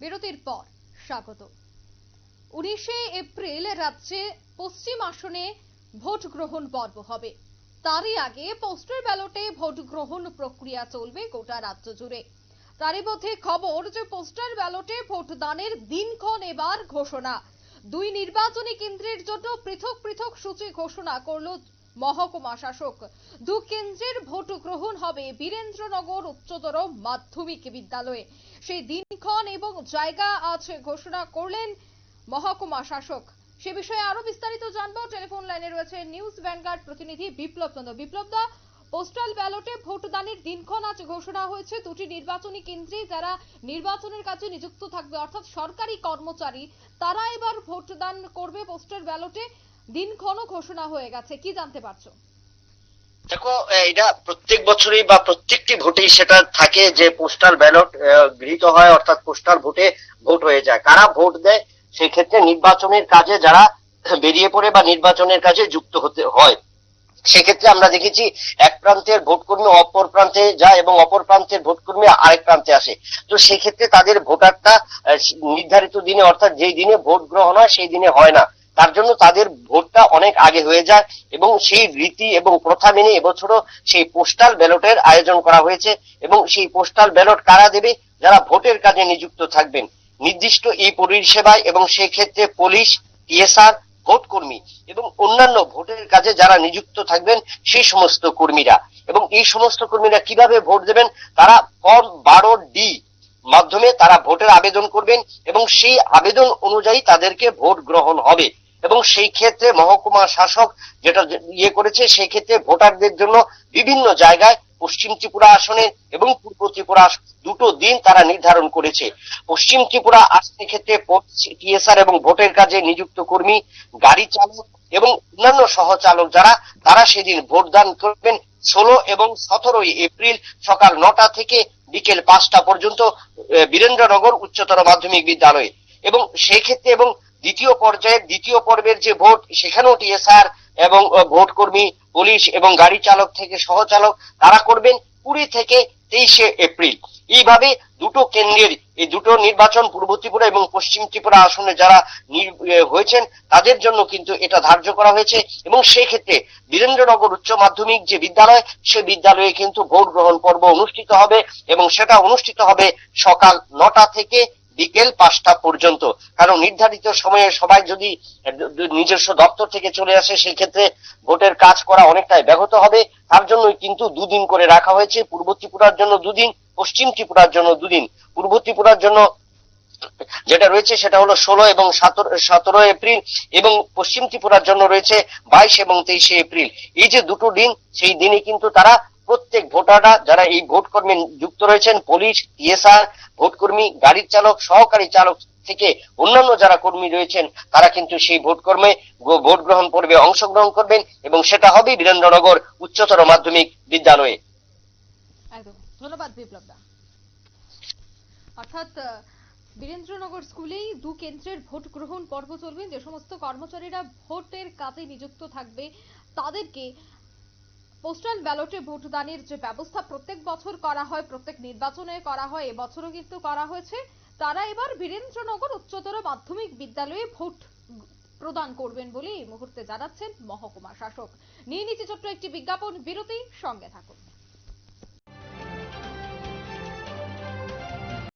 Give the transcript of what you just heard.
বিরতির পর, স্বাগত। উনিশে এপ্রিল রাজ্যে পশ্চিম আসনে ভোট গ্রহণ পর্ব হবে। তারই আগে পোস্টাল ব্যালটে ভোট গ্রহণ প্রক্রিয়া চলবে গোটা রাজ্য জুড়ে। তারই মধ্যে খবর যে পোস্টাল ব্যালটে ভোটদানের দিনক্ষণ এবার ঘোষণা। দুই নির্বাচনী কেন্দ্রের জন্য পৃথক পৃথক সূচি ঘোষণা করল মহকুমা শাসক। দু কেন্দ্রের ভোট গ্রহণ হবে বীরেন্দ্রনগর উচ্চতর মাধ্যমিক বিদ্যালয়ে। সেই দিনক্ষণ এবং জায়গা আজ ঘোষণা করলেন মহকুমা শাসক। সে বিষয়ে আরও বিস্তারিত জানব। টেলিফোন লাইনে রয়েছে নিউজ ভ্যানগার্ড প্রতিনিধি বিপ্লব চন্দ্র। বিপ্লব দা, পোস্টাল ব্যালটে ভোটদানের দিনক্ষণ আজ ঘোষণা হয়েছে। দুটি নির্বাচনী কেন্দ্রে যারা নির্বাচনের কাজে নিযুক্ত থাকবে, অর্থাৎ সরকারি কর্মচারী, তারা এবার ভোটদান করবে পোস্টাল ব্যালটে। দিনক্ষণও ঘোষণা হয়ে গেছে, কি জানতে পারছ? দেখো এটা প্রত্যেক বছরই বা প্রত্যেকটি ভোটেই সেটা থাকে যে পোস্টাল ব্যালট গৃহীত হয়, অর্থাৎ পোস্টাল ভোটে ভোট হয়ে যায়। কারা ভোট দেয়? সেই ক্ষেত্রে নির্বাচনের কাজে যারা বেরিয়ে পড়ে বা নির্বাচনের কাজে যুক্ত হতে হয়, সেক্ষেত্রে আমরা দেখেছি এক প্রান্তের ভোটকর্মী অপর প্রান্তে যায় এবং অপর প্রান্তের ভোটকর্মী আরেক প্রান্তে আসে। তো সেক্ষেত্রে তাদের ভোটারটা নির্ধারিত দিনে, অর্থাৎ যেই দিনে ভোট গ্রহণ হয়, সেই দিনে হয় না। তার জন্য তাদের ভোটটা অনেক আগে হয়ে যায় এবং সেই রীতি এবং প্রথা মেনে এবছরও সেই পোস্টাল ব্যালটের আয়োজন করা হয়েছে এবং সেই পোস্টাল ব্যালট কারা দেবে, যারা ভোটের কাজে নিযুক্ত থাকবেন? নির্দিষ্ট এই পরিষেবায় এবং সেই ক্ষেত্রে পুলিশ, টিএসআর, ভোট কর্মী এবং অন্যান্য ভোটের কাজে যারা নিযুক্ত থাকবেন, সেই সমস্ত কর্মীরা। এবং এই সমস্ত কর্মীরা কীভাবে ভোট দেবেন, তারা ফর্ম বারো ডি মাধ্যমে তারা ভোটের আবেদন করবেন এবং সেই আবেদন অনুযায়ী তাদেরকে ভোট গ্রহণ হবে। এবং সেই ক্ষেত্রে মহকুমা শাসক যেটা ইয়ে করেছে, সেই ক্ষেত্রে ভোটারদের জন্য বিভিন্ন জায়গায় পশ্চিম ত্রিপুরা আসনে এবং পূর্ব ত্রিপুরা দুটো দিন তারা নির্ধারণ করেছে। পশ্চিম ত্রিপুরা আসনের ক্ষেত্রে টিএসআর এবং ভোটের কাজে নিযুক্ত কর্মী, গাড়ি চালক এবং অন্যান্য সহচালক যারা, তারা সেদিন ভোটদান করবেন ষোলো এবং সতেরোই এপ্রিল সকাল নটা থেকে বিকেল পাঁচটা পর্যন্ত বীরেন্দ্রনগর উচ্চতর মাধ্যমিক বিদ্যালয়ে। এবং সেই ক্ষেত্রে এবং দ্বিতীয় পর্যায়ের দ্বিতীয় পর্বের যে ভোট, সেখানেও টিএসআর এবং ভোট কর্মী পুলিশ এবং গাড়ি চালক থেকে সহচালক তারা করবেন কুড়ি থেকে তেইশে এপ্রিল। এইভাবে দুটো কেন্দ্রের, এই দুটো নির্বাচন পূর্ব ত্রিপুরা এবং পশ্চিম ত্রিপুরা আসনে যারা হয়েছেন, তাদের জন্য কিন্তু এটা ধার্য করা হয়েছে এবং সেই ক্ষেত্রে বীরেন্দ্রনগর উচ্চ মাধ্যমিক যে বিদ্যালয়, সে বিদ্যালয়ে কিন্তু ভোট গ্রহণ পর্ব অনুষ্ঠিত হবে এবং সেটা অনুষ্ঠিত হবে সকাল নটা থেকে বিকেল পাঁচটা পর্যন্ত। কারণ নির্ধারিত সময়ে সবাই যদি নিজস্ব দপ্তর থেকে চলে আসে, সেক্ষেত্রে ভোটের কাজ করা অনেকটাই ব্যাহত হবে। তার জন্যই কিন্তু দুদিন করে রাখা হয়েছে। পূর্ব ত্রিপুরার জন্য দুদিন, পশ্চিম ত্রিপুরার জন্য দুদিন। পূর্ব ত্রিপুরার জন্য যেটা রয়েছে সেটা হলো ষোলো এবং সতেরো এপ্রিল এবং পশ্চিম ত্রিপুরার জন্য রয়েছে বাইশ এবং তেইশে এপ্রিল। এই যে দুটো দিন, সেই দিনে কিন্তু তারা প্রত্যেক ভোটাররা যারা এই ভোট কর্মে যুক্ত রয়েছেন, পুলিশ, টিএসআর ভোট কর্মী গাড়ির চালক, সহকারী চালক থেকে অন্যান্য যারা কর্মী রয়েছেন, তারা কিন্তু সেই ভোট কর্মে ভোট গ্রহণ পর্বে অংশগ্রহণ করবেন এবং সেটা হবে বীরেন্দ্রনগর উচ্চতর মাধ্যমিক বিদ্যালয়ে। ধন্যবাদ বিপ্লব অর্থাৎ বীরেন্দ্রনগর স্কুলেই দু কেন্দ্রের ভোট গ্রহণ পর্ব চলবে। যে সমস্ত কর্মচারীরা ভোটের কাজে নিযুক্ত থাকবে, তাদেরকে পোস্টাল ব্যালটে ভোটদানের যে ব্যবস্থা প্রত্যেক বছর করা হয়, প্রত্যেক নির্বাচনে করা হয়, এবছরও কিন্তু করা হয়েছে। তারা এবার বীরেন্দ্রনগর উচ্চতর মাধ্যমিক বিদ্যালয়ে ভোট প্রদান করবেন বলে এই মুহূর্তে জানাচ্ছেন মহকুমা শাসক। নিয়ে নিচে ছোট্ট একটি বিজ্ঞাপন বিরতি সঙ্গে থাকুন।